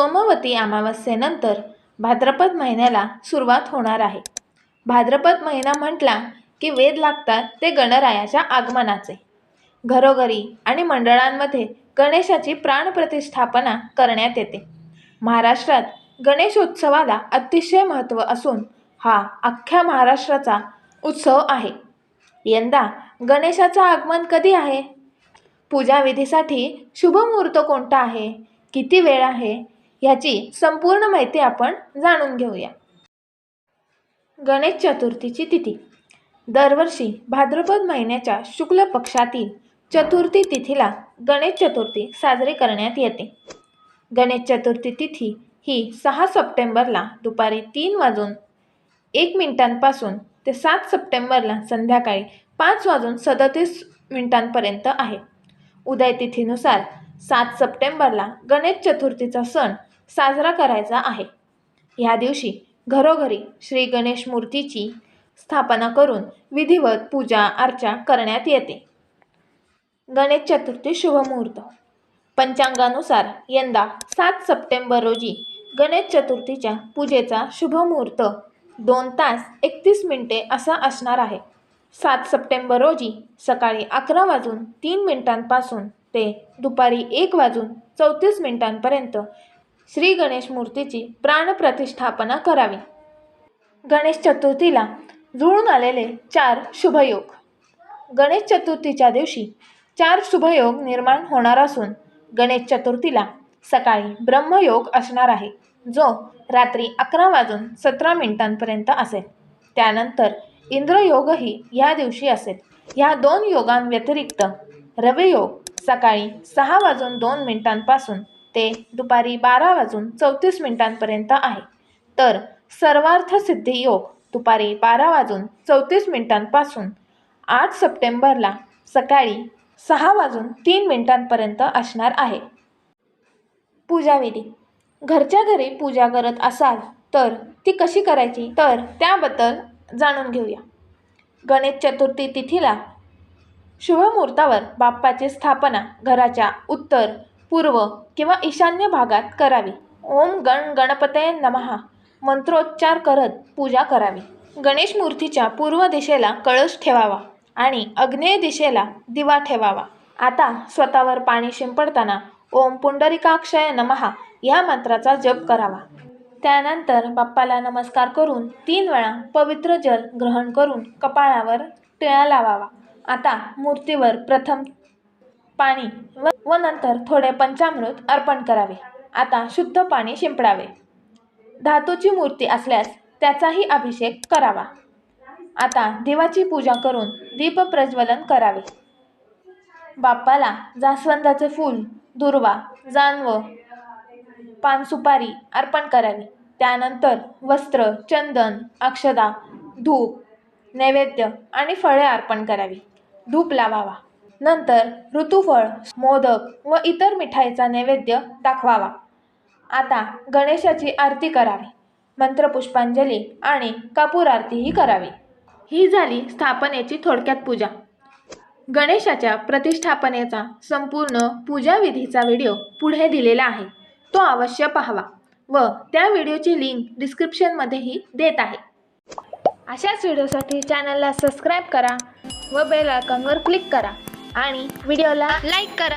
सोमवती अमावस्येनंतर भाद्रपद महिन्याला सुरुवात होणार आहे. भाद्रपद महिना म्हटला की वेध लागतात ते गणरायाच्या आगमनाचे. घरोघरी आणि मंडळांमध्ये गणेशाची प्राणप्रतिष्ठापना करण्यात येते. महाराष्ट्रात गणेशोत्सवाला अतिशय महत्त्व असून हा अख्ख्या महाराष्ट्राचा उत्सव आहे. यंदा गणेशाचं आगमन कधी आहे? पूजाविधीसाठी शुभ मुहूर्त कोणता आहे? किती वेळ आहे? ह्याची संपूर्ण माहिती आपण जाणून घेऊया. गणेश चतुर्थीची तिथी. दरवर्षी भाद्रपद महिन्याच्या शुक्ल पक्षातील चतुर्थी तिथीला गणेश चतुर्थी साजरी करण्यात येते. गणेश चतुर्थी तिथी ही सहा सप्टेंबरला दुपारी तीन वाजून एक मिनिटांपासून ते सात सप्टेंबरला संध्याकाळी पाच वाजून सदतीस मिनिटांपर्यंत आहे. उदय तिथीनुसार सात सप्टेंबरला गणेश चतुर्थीचा सण साजरा करायचा आहे. ह्या दिवशी घरोघरी श्री गणेश मूर्तीची स्थापना करून विधिवत पूजा अर्चा करण्यात येते. गणेश चतुर्थी शुभमुहूर्त पंचांगानुसार यंदा सात सप्टेंबर रोजी गणेश चतुर्थीच्या पूजेचा शुभमुहूर्त दोन तास एकतीस मिनिटे असा असणार आहे. सात सप्टेंबर रोजी सकाळी अकरा वाजून तीन मिनिटांपासून ते दुपारी एक वाजून चौतीस मिनिटांपर्यंत श्री गणेश मूर्तीची प्राणप्रतिष्ठापना करावी. गणेश चतुर्थीला जुळून आलेले चार शुभयोग. गणेश चतुर्थीच्या दिवशी चार शुभयोग निर्माण होणार असून गणेश चतुर्थीला सकाळी ब्रह्मयोग असणार आहे जो रात्री अकरा वाजून सतरा मिनिटांपर्यंत असेल. त्यानंतर इंद्रयोगही या दिवशी असेल. ह्या दोन योगांव्यतिरिक्त रवियोग सकाळी सहा वाजून दोन मिनिटांपासून ते दुपारी बारा वाजून चौतीस मिनिटांपर्यंत आहे. तर सर्वार्थ सिद्धी योग दुपारी बारा वाजून चौतीस मिनिटांपासून आठ सप्टेंबरला सकाळी सहा वाजून तीन मिनिटांपर्यंत असणार आहे. पूजाविधी. घरच्या घरी पूजा करत असाल तर ती कशी करायची? तर त्याबद्दल जाणून घेऊया. गणेश चतुर्थी तिथीला शुभमुहूर्तावर बाप्पाची स्थापना घराच्या उत्तर पूर्व किंवा ईशान्य भागात करावी. ओम गण गणपतये नमहा. मंत्रोच्चार करत पूजा करावी. गणेश मूर्तीच्या पूर्व दिशेला कळस ठेवावा आणि अग्नेय दिशेला दिवा ठेवावा. आता स्वतःवर पाणी शिंपडताना ओम पुंडरिकाक्षय नमहा या मंत्राचा जप करावा. त्यानंतर बाप्पाला नमस्कार करून तीन वेळा पवित्र जल ग्रहण करून कपाळावर टिळा लावावा. आता मूर्तीवर प्रथम पाणी व व नंतर थोडे पंचामृत अर्पण करावे. आता शुद्ध पाणी शिंपडावे. धातूची मूर्ती असल्यास त्याचाही अभिषेक करावा. आता देवाची पूजा करून दीप प्रज्वलन करावे. बाप्पाला जास्वंदाचे फूल दुर्वा जानवं पानसुपारी अर्पण करावी. त्यानंतर वस्त्र चंदन अक्षदा धूप नैवेद्य आणि फळे अर्पण करावी. धूप लावावा. नंतर ऋतुफळ मोदक व इतर मिठाईचा नैवेद्य दाखवावा. आता गणेशाची आरती करावी. मंत्रपुष्पांजली आणि कापूर आरतीही करावी. ही झाली स्थापनेची थोडक्यात पूजा. गणेशाच्या प्रतिष्ठापनेचा संपूर्ण पूजाविधीचा व्हिडिओ पुढे दिलेला आहे. तो अवश्य पाहावा व त्या व्हिडिओची लिंक डिस्क्रिप्शनमध्येही देत आहे. अशाच व्हिडिओसाठी चॅनलला सबस्क्राईब करा व बेल आयकॉनवर क्लिक करा. आणि व्हिडिओला लाईक करा.